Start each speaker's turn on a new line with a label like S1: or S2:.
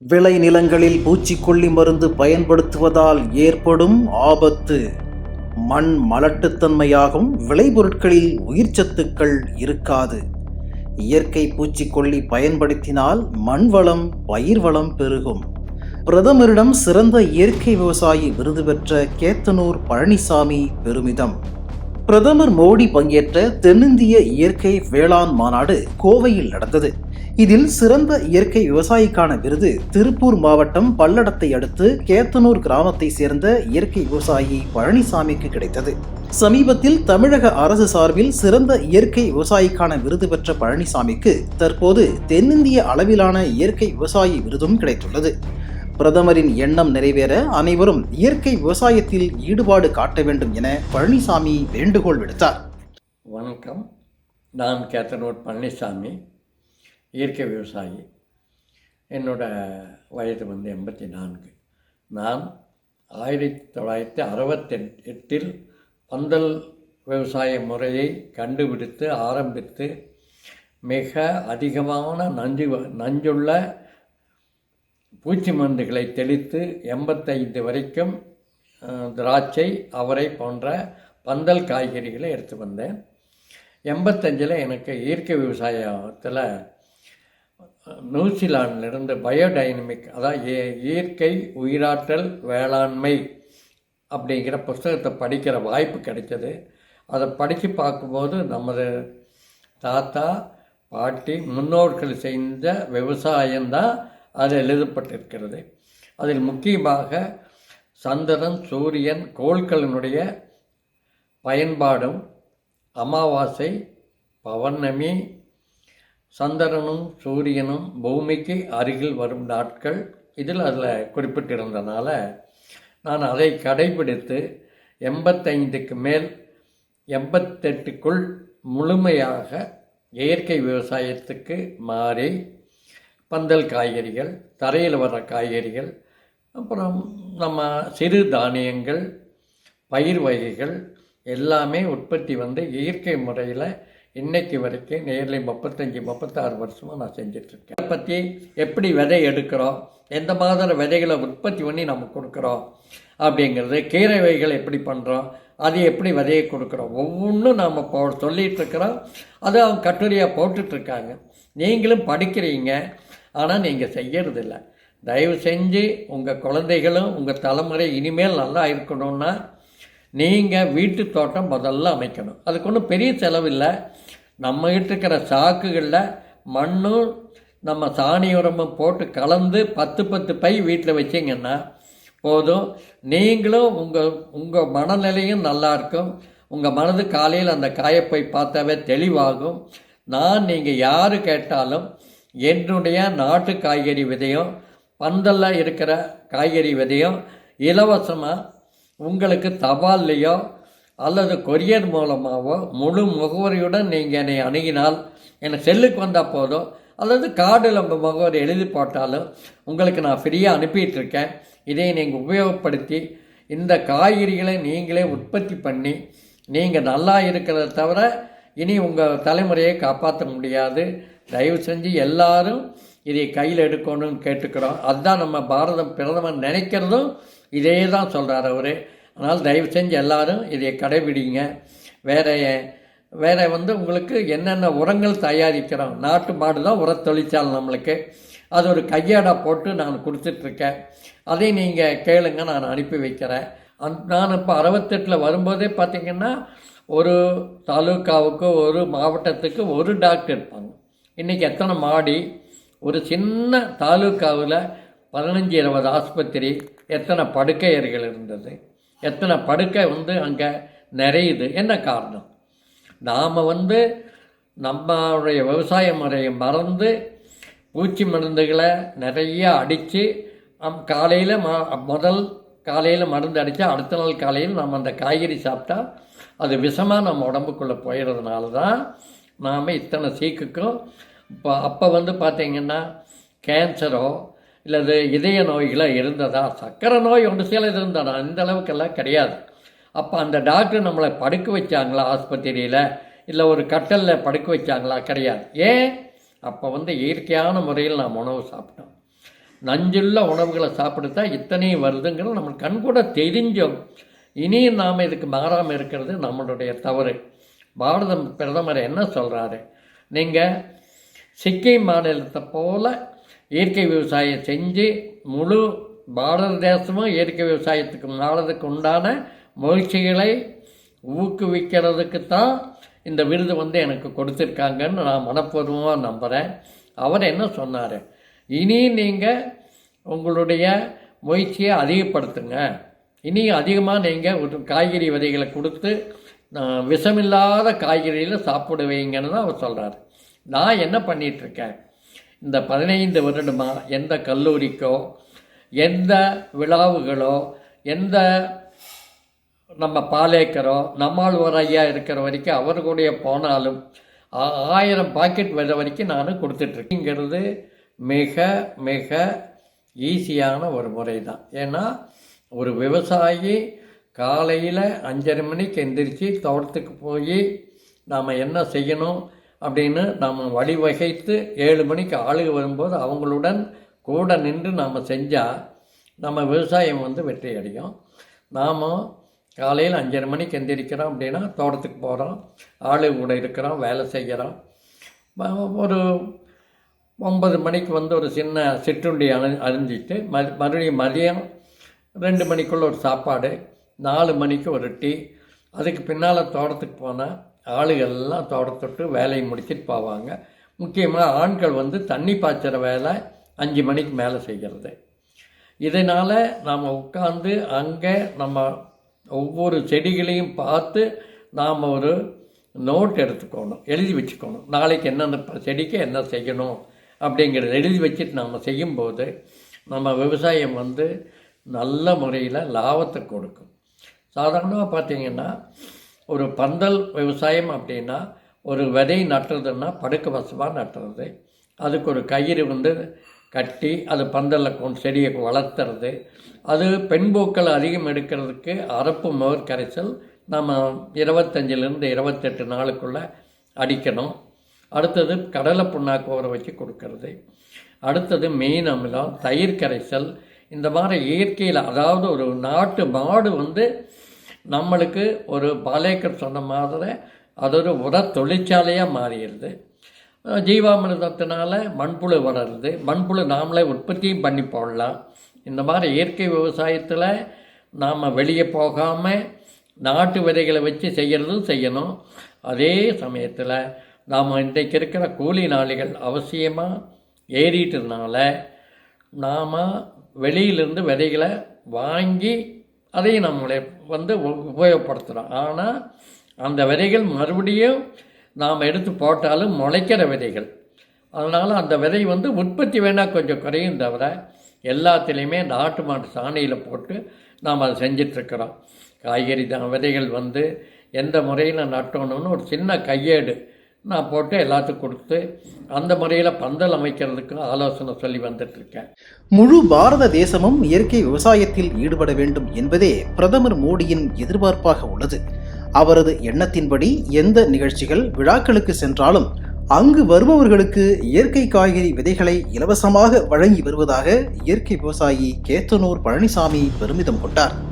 S1: விளை நிலங்களில் பூச்சிக்கொல்லி மருந்து பயன்படுத்துவதால் ஏற்படும் ஆபத்து. மண் மலட்டுத்தன்மையாகும் விளைபொருட்களில் உயிர்ச்சத்துக்கள் இருக்காது. இயற்கை பூச்சிக்கொல்லி பயன்படுத்தினால் மண் வளம் பயிர் வளம் பெருகும். பிரதமரிடம் சிறந்த இயற்கை விவசாயி விருது பெற்ற கேத்தனூர் பழனிசாமி பெருமிதம். பிரதமர் மோடி பங்கேற்ற தென்னிந்திய இயற்கை வேளாண் மாநாடு கோவையில் நடந்தது. இதில் சிறந்த இயற்கை விவசாயிக்கான விருது திருப்பூர் மாவட்டம் பல்லடத்தை அடுத்து கேத்தனூர் கிராமத்தை சேர்ந்த இயற்கை விவசாயி பழனிசாமிக்கு கிடைத்தது. சமீபத்தில் தமிழக அரசு சார்பில் சிறந்த இயற்கை விவசாயிக்கான விருது பெற்ற பழனிசாமிக்கு தற்போது தென்னிந்திய அளவிலான இயற்கை விவசாயி விருதும் கிடைத்துள்ளது. பிரதமரின் எண்ணம் நிறைவேற அனைவரும் இயற்கை விவசாயத்தில் ஈடுபாடு காட்ட வேண்டும் என பழனிசாமி வேண்டுகோள் விடுத்தார்.
S2: வணக்கம். நான் கேத்தனூர் பழனிசாமி. இயற்கை விவசாயி. என்னோட வயது வந்து எண்பத்தி நான்கு நான் ஆயிரத்தி தொள்ளாயிரத்தி அறுபத்தெட் எட்டில் பந்தல் விவசாய முறையை கண்டுபிடித்து ஆரம்பித்து மிக அதிகமான நஞ்சு நஞ்சுள்ள பூச்சி மருந்துகளை தெளித்து எண்பத்தைந்து வரைக்கும் திராட்சை அவரை போன்ற பந்தல் காய்கறிகளை எடுத்து வந்தேன். எண்பத்தஞ்சில் எனக்கு இயற்கை விவசாயத்தில் நியூசிலாண்டிலிருந்து பயோடைனமிக் அதாவது இயற்கை உயிராற்றல் வேளாண்மை அப்படிங்கிற புஸ்தகத்தை படிக்கிற வாய்ப்பு கிடைச்சது. அதை படித்து பார்க்கும்போது நமது தாத்தா பாட்டி முன்னோர்கள் செய்த விவசாயம்தான் அது எழுதப்பட்டிருக்கிறது. அதில் முக்கியமாக சந்திரன் சூரியன் கோள்களினுடைய பயன்பாடும் அமாவாசை பௌர்ணமி சந்திரனும் சூரியனும் பூமிக்கு அருகில் வரும் நாட்கள் இதில் அதில் குறிப்பிட்டிருந்தனால நான் அதை கடைபிடித்து எண்பத்தைந்துக்கு மேல் எண்பத்தெட்டுக்குள் முழுமையாக இயற்கை விவசாயத்துக்கு மாறி பந்தல் காய்கறிகள் தரையில் வர்ற காய்கறிகள் அப்புறம் நம்ம சிறு தானியங்கள் பயிர் வகைகள் எல்லாமே உற்பத்தி வந்து இயற்கை முறையில் இன்னைக்கு வரைக்கும் நேரில் முப்பத்தஞ்சு முப்பத்தாறு வருஷமாக நான் செஞ்சிட்ருக்கேன். அதை பற்றி எப்படி விதை எடுக்கிறோம்? எந்த மாதிரி விதைகளை உற்பத்தி பண்ணி நம்ம கொடுக்குறோம்? அப்படிங்கிறது கீரை வகைகள் எப்படி பண்ணுறோம் அது எப்படி விதையை கொடுக்குறோம்? ஒவ்வொன்றும் நாம் போ சொல்லிகிட்ருக்குறோம் அது அவங்க கட்டுரையாக போட்டுட்ருக்காங்க. நீங்களும் படிக்கிறீங்க. ஆனால் நீங்கள் செய்யறதில்ல. தயவு செஞ்சு உங்கள் குழந்தைகளும் உங்கள் தலைமுறை இனிமேல் நல்லா இருக்கணும்னா நீங்கள் வீட்டு தோட்டம் முதல்ல அமைக்கணும். அதுக்கு ஒன்றும் பெரிய செலவில்லை நம்மகிட்ட இருக்கிற சாக்குகளில் மண்ணும் நம்ம சாணி உரமும் போட்டு கலந்து பத்து பத்து பை வீட்டில் வச்சிங்கன்னா போதும். நீங்களும் உங்கள் உங்கள் மனநிலையும் நல்லா இருக்கும். உங்கள் மனது காலையில் அந்த காயப்பை பார்த்தாவே தெளிவாகும். நான் நீங்கள் யார் கேட்டாலும் என்னுடைய நாட்டு காய்கறி விதையும் பந்தலில் இருக்கிற காய்கறி விதையும் இலவசமாக உங்களுக்கு தபால்லையோ அல்லது கொரியர் மூலமாகவோ முழு முகவரியுடன் நீங்கள் என்னை அணுகினால் எனக்கு செல்லுக்கு வந்தால் போதும் அல்லது கார்டில் முகவரி எழுதி போட்டாலும் உங்களுக்கு நான் ஃப்ரீயாக அனுப்பிட்டுருக்கேன். இதை நீங்கள் உபயோகப்படுத்தி இந்த காய்கறிகளை நீங்களே உற்பத்தி பண்ணி நீங்கள் நல்லா இருக்கிறத தவிர இனி உங்கள் தலைமுறையை காப்பாற்ற முடியாது. தயவு செஞ்சு எல்லாரும் இதை கையில் எடுக்கணும்னு கேட்டுக்கிறோம். அதுதான் நம்ம பாரதம் பிரதமர் நினைக்கிறதும் இதே தான் சொல்கிறார் அவர். அதனால் தயவு செஞ்சு எல்லாரும் இதை கடைபிடிங்க. வேறு வேறு வந்து உங்களுக்கு என்னென்ன உரங்கள் தயாரிக்கிறோம்? நாட்டு மாடு தான் உர தொழிற்சாலை நம்மளுக்கு. அது ஒரு கையேடா போட்டு நான் கொடுத்துட்ருக்கேன். அதை நீங்கள் கேளுங்க நான் அனுப்பி வைக்கிறேன். அந் நான் இப்போ அறுபத்தெட்டில் வரும்போதே பார்த்தீங்கன்னா ஒரு தாலுக்காவுக்கு ஒரு மாவட்டத்துக்கு ஒரு டாக்டர் இருப்பாங்க. இன்றைக்கி எத்தனை மாடி? ஒரு சின்ன தாலுக்காவில் பதினஞ்சு இருபது ஆஸ்பத்திரி எத்தனை படுக்கை இருந்தது? எத்தனை படுக்கை வந்து அங்கே நிறையுது. என்ன காரணம்? நாம் வந்து நம்மளுடைய விவசாய முறையை மறந்து பூச்சி மருந்துகளை நிறைய அடித்து நம் காலையில் ம முதல் காலையில் மருந்து அடித்தா அடுத்த நாள் காலையில் நம்ம அந்த காய்கறி சாப்பிட்டா அது விஷமாக நம்ம உடம்புக்குள்ளே போயிடுறதுனால தான் நாம் இத்தனை சீக்குக்கும். இப்போ அப்போ வந்து பார்த்திங்கன்னா கேன்சரோ இல்லது இதய நோய்களோ இருந்ததா? சர்க்கரை நோய் ஒன்று சில இருந்ததா? இந்த அளவுக்கெல்லாம் கிடையாது. அப்போ அந்த டாக்டர் நம்மளை படுக்க வச்சாங்களா ஆஸ்பத்திரியில்? இல்லை ஒரு கட்டலில் படுக்க வச்சாங்களா? கிடையாது. ஏன்? அப்போ வந்து இயற்கையான முறையில் நாம் உணவு சாப்பிட்டோம். நஞ்சுள்ள உணவுகளை சாப்பிடுத்தா இத்தனையும் வருதுங்கிறது நம்மளுக்கு கண் கூட தெரிஞ்சோம். இனியும் நாம் இதுக்கு மாறாமல் இருக்கிறது நம்மளுடைய தவறு. பாரத பிரதமர் என்ன சொல்கிறாரு நீங்கள் சிக்கிம் மாநிலத்தை போல இயற்கை விவசாயம் செஞ்சு முழு பாரத தேசமும் இயற்கை விவசாயத்துக்கு மாறதுக்கு உண்டான முயற்சிகளை ஊக்குவிக்கிறதுக்கு தான் இந்த விருது வந்து எனக்கு கொடுத்துருக்காங்கன்னு நான் மனப்பூர்வமாக நம்புகிறேன் அவர் என்ன சொன்னார்? இனி நீங்கள் உங்களுடைய முயற்சியை அதிகப்படுத்துங்க. இனி அதிகமாக நீங்கள் ஒரு காய்கறி விதைகளை கொடுத்து விஷமில்லாத காய்கறியில் சாப்பிடுவீங்கன்னு தான் அவர் சொல்கிறார் நான் என்ன பண்ணிகிட்ருக்கேன் இந்த பதினைந்து வருடமா எந்த கல்லூரிக்கோ எந்த விழாவுகளோ எந்த நம்ம பாலேக்கரோ நம்மாழ்வார் ஐயா இருக்கிற வரைக்கும் அவர் போனாலும் ஆ- ஆயிரம் பாக்கெட் வர வரைக்கும் நான் கொடுத்துட்ருக்கேங்கிறது மிக மிக ஈஸியான ஒரு முறை தான் ஏன்னா ஒரு விவசாயி காலையில் அஞ்சரை மணிக்கு எந்திரிச்சு தோட்டத்துக்கு போய் நாம் என்ன செய்யணும்? அப்படின்னு நாம் வழிவகைத்து ஏழு மணிக்கு ஆளுக வரும்போது அவங்களுடன் கூட நின்று நாம் செஞ்சால் நம்ம விவசாயம் வந்து வெற்றி அடையும். நாம் காலையில் அஞ்சரை மணிக்கு எந்திரிக்கிறோம் அப்படின்னா தோட்டத்துக்கு போகிறோம் ஆளு கூட இருக்கிறோம் வேலை செய்கிறோம் ஒரு ஒன்பது மணிக்கு வந்து ஒரு சின்ன சிற்றுண்டி அணி அறிஞ்சிட்டு ம மறுபடியும் மதியம் ரெண்டு மணிக்குள்ளே ஒரு சாப்பாடு நாலு மணிக்கு ஒரு டீ அதுக்கு பின்னால் தோட்டத்துக்கு போனால் ஆளுகள்லாம் தோட்டத்தொட்டு வேலையை முடிச்சிட்டு போவாங்க. முக்கியமாக ஆண்கள் வந்து தண்ணி பாய்ச்சுற வேலை அஞ்சு மணிக்கு மேலே செய்கிறது இதனால் நாம் உட்காந்து அங்கே நம்ம ஒவ்வொரு செடிகளையும் பார்த்து நாம் ஒரு நோட் எடுத்துக்கணும் எழுதி வச்சுக்கணும். நாளைக்கு என்னென்ன ப- செடிக்கு என்ன செய்யணும் அப்படிங்கிறத எழுதி வச்சுட்டு நாம் செய்யும்போது நம்ம விவசாயம் வந்து நல்ல முறையில் லாபத்தை கொடுக்கும். சாதாரணமாக பார்த்திங்கன்னா ஒரு பந்தல் விவசாயம் அப்படின்னா ஒரு விதை நட்டுறதுன்னா படுக்க வசமாக நட்டுறது. அதுக்கு ஒரு கயிறு வந்து கட்டி அது பந்தலில் கொண்டு செடியை வளர்த்துறது. அது பெண்பூக்கள் அதிகம் எடுக்கிறதுக்கு அரப்பு மோர் கரைசல் நம்ம இருபத்தஞ்சிலேருந்து இருபத்தெட்டு நாளுக்குள்ளே அடிக்கணும். அடுத்தது கடலை புண்ணாக்கு ஊற வச்சு கொடுக்கறது. அடுத்தது மீன் அமிலம் தயிர் கரைசல். இந்த மாதிரி இயற்கையில் அதாவது ஒரு நாட்டு மாடு வந்து நம்மளுக்கு ஒரு பாலேக்கர் சொன்ன மாதிரி அது ஒரு உர தொழிற்சாலையாக மாறிடுது ஜீவாமிர்தத்தினால மண்புழு வளருது. மண்புழு நாமளே உற்பத்தியும் பண்ணி போடலாம். இந்த மாதிரி இயற்கை விவசாயத்தில் நாம் வெளியே போகாமல் நாட்டு விதைகளை வச்சு செய்கிறதும் செய்யணும். அதே சமயத்தில் நாம் இன்றைக்கு இருக்கிற கூலி நாளிகள் அவசியமாக ஏறிட்டதுனால நாம் வெளியிலிருந்து விதைகளை வாங்கி அதையும் நம்மளே வந்து உ- உபயோகப்படுத்துகிறோம் ஆனால் அந்த விதைகள் மறுபடியும் நாம் எடுத்து போட்டாலும் முளைக்கிற விதைகள். அதனால் அந்த விதை வந்து உற்பத்தி வேணால் கொஞ்சம் குறையும் தவிர எல்லாத்துலேயுமே நாட்டு மாட்டு சாணியில் போட்டு நாம் அதை செஞ்சிட்ருக்கிறோம். காய்கறி தான் விதைகள் வந்து எந்த முறையில் நட்டணும்னு ஒரு சின்ன கையேடு நான் போட்டு எல்லாத்துக்கும் கொடுத்து அந்த முறையில் பந்தல் அமைக்கிறதுக்கு ஆலோசனை சொல்லி வந்துட்டுருக்கேன்.
S1: முழு பாரத தேசமும் இயற்கை விவசாயத்தில் ஈடுபட வேண்டும் என்பதே பிரதமர் மோடியின் எதிர்பார்ப்பாக உள்ளது. அவரது எண்ணத்தின்படி எந்த நிகழ்ச்சிகள் விழாக்களுக்கு சென்றாலும் அங்கு வருபவர்களுக்கு இயற்கை காய்கறி விதைகளை இலவசமாக வழங்கி வருவதாக இயற்கை விவசாயி கேத்தனூர் பழனிசாமி பெருமிதம் கொண்டார்.